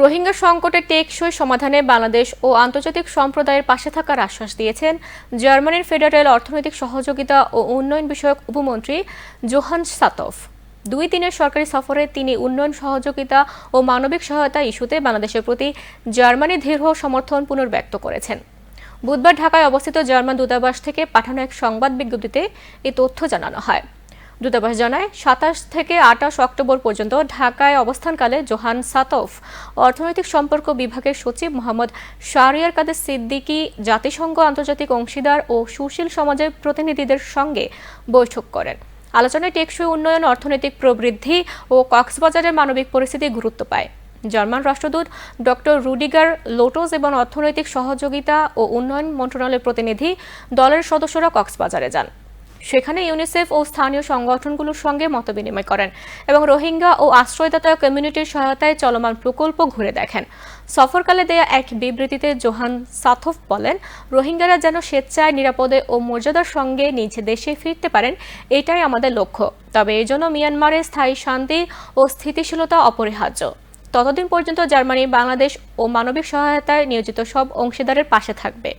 রোহিঙ্গা সংকটের টেকসই সমাধানে বাংলাদেশ ও আন্তর্জাতিক সম্প্রদায়ের পাশে থাকার আশ্বাস দিয়েছেন জার্মানির ফেডারেল অর্থনৈতিক সহযোগিতা ও উন্নয়ন বিষয়ক উপমন্ত্রী জোহান সাতফ। দুই দিনের সরকারি সফরে তিনি উন্নয়ন সহযোগিতা ও মানবিক সহায়তা ইস্যুতে বাংলাদেশের প্রতি জার্মানির দৃঢ় সমর্থন পুনর্ব্যক্ত করেছেন। বুধবার ঢাকায় অবস্থিত জার্মান দূতাবাস থেকে পাঠানো এক সংবাদ বিজ্ঞপ্তিতে এই তথ্য জানানো হয়। দূতাবাস জানায়, সাতাশ থেকে আটাশ অক্টোবর পর্যন্ত ঢাকায় অবস্থানকালে জোহান সাতফ, অর্থনৈতিক সম্পর্ক বিভাগের সচিব মোহাম্মদ শাহরিয়ার কাদের সিদ্দিকী, জাতিসংঘ আন্তর্জাতিক অংশীদার ও সুশীল সমাজের প্রতিনিধিদের সঙ্গে বৈঠক করেন। আলোচনায় টেকসই উন্নয়ন, অর্থনৈতিক প্রবৃদ্ধি ও কক্সবাজারের মানবিক পরিস্থিতি গুরুত্ব পায়। জার্মান রাষ্ট্রদূত ডক্টর রুডিগার, লোটোস এবং অর্থনৈতিক সহযোগিতা ও উন্নয়ন মন্ত্রণালয়ের প্রতিনিধি দলের সদস্যরা কক্সবাজারে যান। সেখানে ইউনিসেফ ও স্থানীয় সংগঠনগুলোর সঙ্গে মতবিনিময় করেন এবং রোহিঙ্গা ও আশ্রয়দাতা কমিউনিটির সহায়তায় চলমান প্রকল্প ঘুরে দেখেন। সফরকালে দেয়া এক বিবৃতিতে জোহান সাথফ বলেন, রোহিঙ্গারা যেন স্বেচ্ছায়, নিরাপদে ও মর্যাদার সঙ্গে নিজ দেশে ফিরতে পারেন, এটাই আমাদের লক্ষ্য। তবে এর জন্য মিয়ানমারে স্থায়ী শান্তি ও স্থিতিশীলতা অপরিহার্য। ততদিন পর্যন্ত জার্মানি, বাংলাদেশ ও মানবিক সহায়তায় নিয়োজিত সব অংশীদারের পাশে থাকবে।